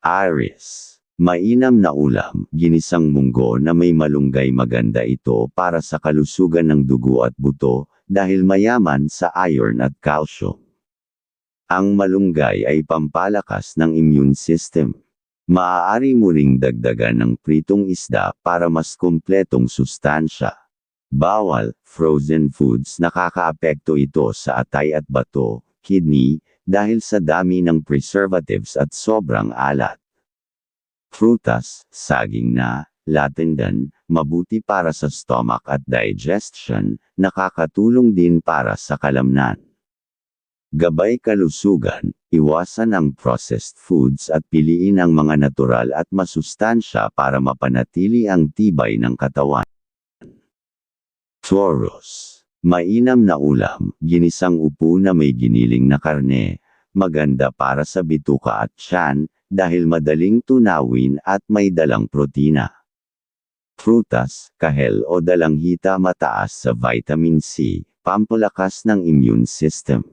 Aris. Mainam na ulam, ginisang munggo na may malunggay maganda ito para sa kalusugan ng dugo at buto, dahil mayaman sa iron at calcium. Ang malunggay ay pampalakas ng immune system. Maaari mo ring dagdagan ng pritong isda para mas kumpletong sustansya. Bawal, frozen foods nakakaapekto ito sa atay at bato, kidney, dahil sa dami ng preservatives at sobrang alat. Prutas, saging na, latendan, mabuti para sa stomach at digestion, nakakatulong din para sa kalamnan. Gabay kalusugan, iwasan ang processed foods at piliin ang mga natural at masustansya para mapanatili ang tibay ng katawan. Taurus. Mainam na ulam, ginisang upo na may giniling na karne, maganda para sa bituka at tiyan, dahil madaling tunawin at may dalang protina. Prutas, kahel o dalanghita mataas sa vitamin C, pampalakas ng immune system.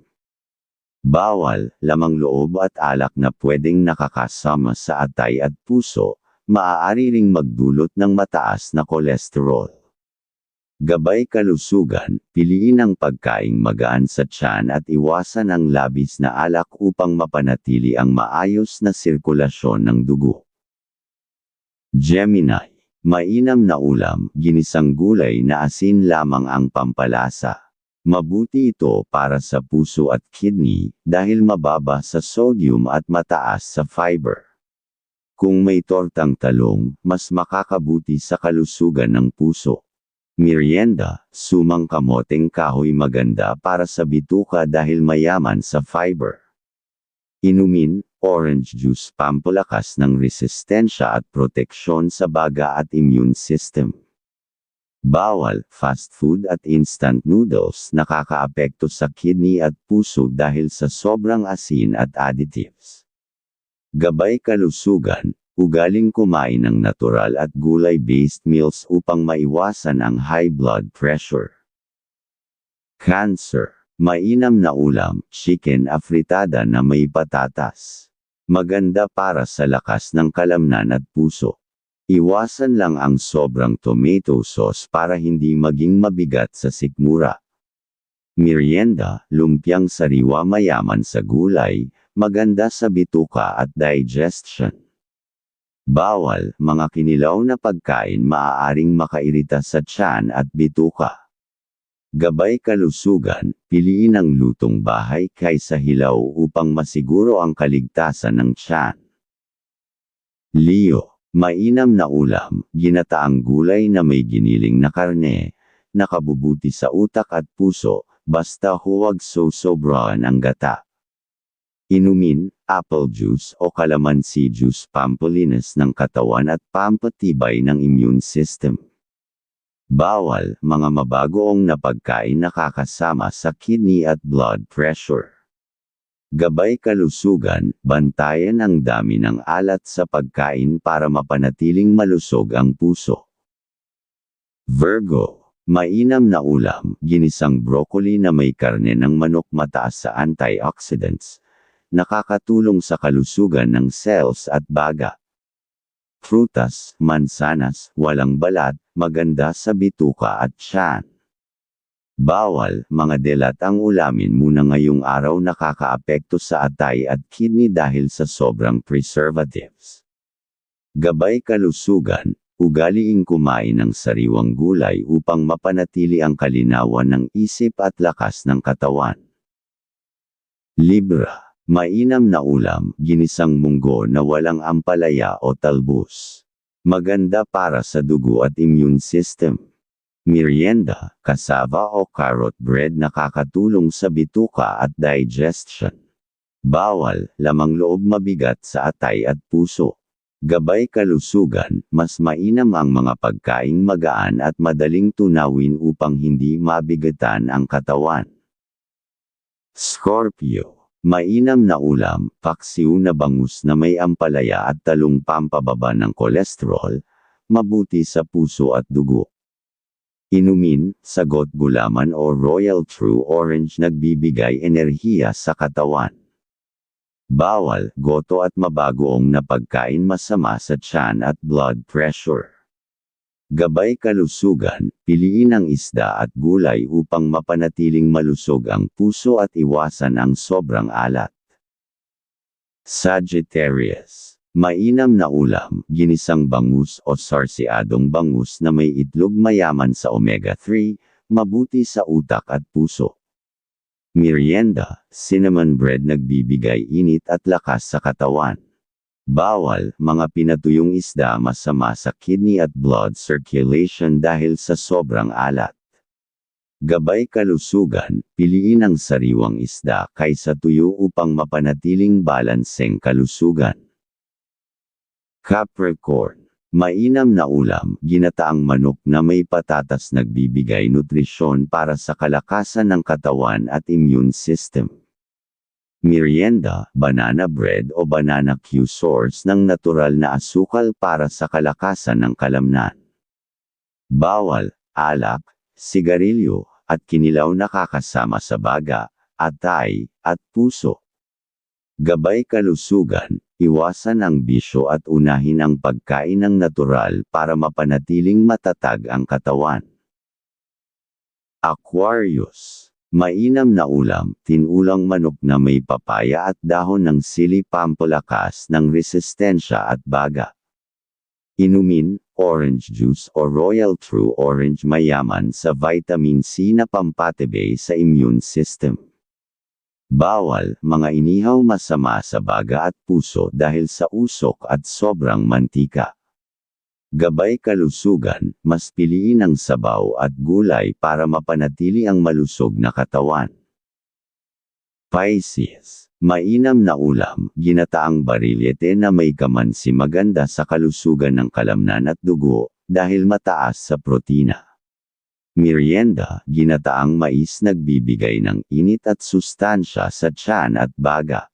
Bawal, lamang loob at alak na pwedeng nakakasama sa atay at puso, maaari ring magdulot ng mataas na kolesterol. Gabay kalusugan, piliin ang pagkaing magaan sa tiyan at iwasan ang labis na alak upang mapanatili ang maayos na sirkulasyon ng dugo. Gemini. Mainam na ulam, ginisang gulay na asin lamang ang pampalasa. Mabuti ito para sa puso at kidney, dahil mababa sa sodium at mataas sa fiber. Kung may tortang talong, mas makakabuti sa kalusugan ng puso. Merienda, sumang kamoteng kahoy maganda para sa bituka dahil mayaman sa fiber. Inumin, orange juice pampalakas ng resistensya at proteksyon sa baga at immune system. Bawal, fast food at instant noodles nakakaapekto sa kidney at puso dahil sa sobrang asin at additives. Gabay kalusugan, Ugaling kumain ng natural at gulay-based meals upang maiwasan ang high blood pressure. Cancer. Mainam na ulam, chicken afritada na may patatas. Maganda para sa lakas ng kalamnan at puso. Iwasan lang ang sobrang tomato sauce para hindi maging mabigat sa sikmura. Merienda, lumpiang sariwa mayaman sa gulay, maganda sa bituka at digestion. Bawal, mga kinilaw na pagkain maaaring makairita sa tiyan at bituka. Gabay kalusugan, piliin ang lutong bahay kaysa hilaw upang masiguro ang kaligtasan ng tiyan. Leo, mainam na ulam, ginataang gulay na may giniling na karne, nakabubuti sa utak at puso, basta huwag so-sobrahan ang gata. Inumin, apple juice o calamansi juice pampulinis ng katawan at pampatibay ng immune system. Bawal, mga mabagoong na pagkain nakakasama sa kidney at blood pressure. Gabay kalusugan, bantayan ang dami ng alat sa pagkain para mapanatiling malusog ang puso. Virgo, mainam na ulam, ginisang broccoli na may karne ng manok mataas sa antioxidants, nakakatulong sa kalusugan ng cells at baga. Prutas, mansanas, walang balat, maganda sa bituka at tiyan. Bawal, mga delat ang ulamin muna ngayong araw nakakaapekto sa atay at kidney dahil sa sobrang preservatives. Gabay kalusugan, ugaliing kumain ng sariwang gulay upang mapanatili ang kalinawan ng isip at lakas ng katawan. Libra Mainam na ulam, ginisang munggo na walang ampalaya o talbos. Maganda para sa dugo at immune system. Merienda, kasava o carrot bread nakakatulong sa bituka at digestion. Bawal, lamang loob mabigat sa atay at puso. Gabay kalusugan, mas mainam ang mga pagkaing magaan at madaling tunawin upang hindi mabigatan ang katawan. Scorpio Mainam na ulam, paksiw na bangus na may ampalaya at talong pampababa ng kolesterol, mabuti sa puso at dugo. Inumin, sagot gulaman o Royal True Orange nagbibigay enerhiya sa katawan. Bawal, goto at mabagoong na pagkain masama sa tiyan at blood pressure. Gabay kalusugan, piliin ang isda at gulay upang mapanatiling malusog ang puso at iwasan ang sobrang alat. Sagittarius. Mainam na ulam, ginisang bangus o sarsiadong bangus na may itlog mayaman sa omega-3, mabuti sa utak at puso. Merienda, cinnamon bread nagbibigay init at lakas sa katawan. Bawal, mga pinatuyong isda masama sa kidney at blood circulation dahil sa sobrang alat. Gabay kalusugan, piliin ang sariwang isda kaysa tuyo upang mapanatiling balanseng kalusugan. Capricorn. Mainam na ulam, ginataang manok na may patatas nagbibigay nutrisyon para sa kalakasan ng katawan at immune system. Merienda, banana bread o banana Q source ng natural na asukal para sa kalakasan ng kalamnan. Bawal, alak, sigarilyo, at kinilaw nakakasama sa baga, atay, at puso. Gabay kalusugan, iwasan ang bisyo at unahin ang pagkain ng natural para mapanatiling matatag ang katawan. Aquarius. Mainam na ulam, tinulang manok na may papaya at dahon ng sili pampalakas ng resistensya at baga. Inumin, orange juice o royal true orange mayaman sa vitamin C na pampatibay sa immune system. Bawal, mga inihaw masama sa baga at puso dahil sa usok at sobrang mantika. Gabay kalusugan, mas piliin ang sabaw at gulay para mapanatili ang malusog na katawan. Pisces. Mainam na ulam, ginataang barilyete na may kamansi maganda sa kalusugan ng kalamnan at dugo, dahil mataas sa protina. Merienda, ginataang mais nagbibigay ng init at sustansya sa tiyan at baga.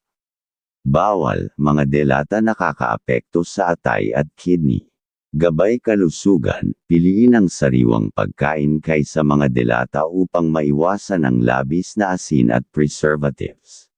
Bawal, mga delata nakakaapekto sa atay at kidney. Gabay kalusugan, piliin ang sariwang pagkain kaysa mga delata upang maiwasan ang labis na asin at preservatives.